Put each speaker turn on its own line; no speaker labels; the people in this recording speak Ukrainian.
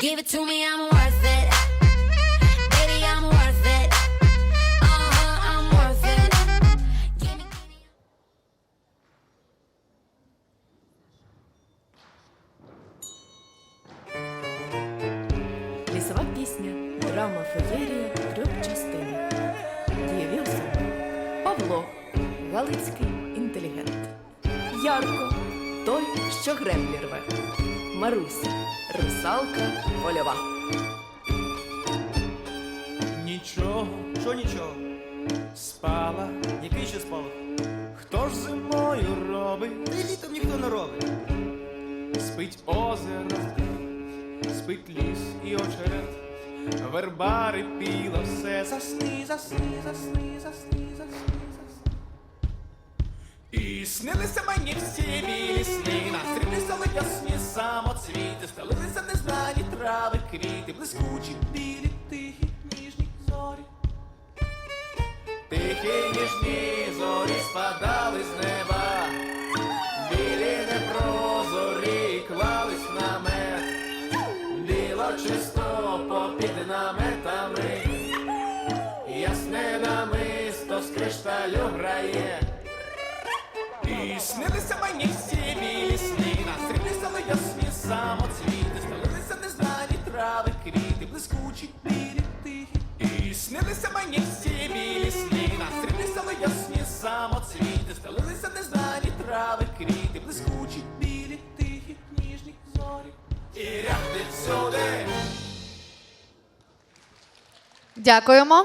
Give it to me, I'm worth it. Baby, I'm worth it. Uh huh, I'm worth it. Give me, give me.
Лісова пісня. Драма феєрія в трьох частинах. Дієві. Павло Галицький інтелігент. Ярко той, що греблі рве. Маруся русалка польова.
Нічого, що нічого. Спала, який ще спалах? Хто ж зимою робить? Та й літом ніхто не робить. Спить озеро, спить ліс і очерет. Вербари піла, все засни, засни, засни, засни, засни. І снилися мені всі білі сни, настрілися ясні блискучі, білі, тихі, ніжні зорі. Тихі ніжні зорі спадали з неба, білі непрозорі клались на мед, біло чисто попід наметами, ясне намисто з кришталю грає. І снилися мені всі квіти, блискучі, білі, тихі. І снилися мені всі білі сни, настрілися ясні самоцвіти, стелилися незнані трави, квіти, блискучі, білі, тихі, ніжні зорі. І ряди всюди.
Дякуємо.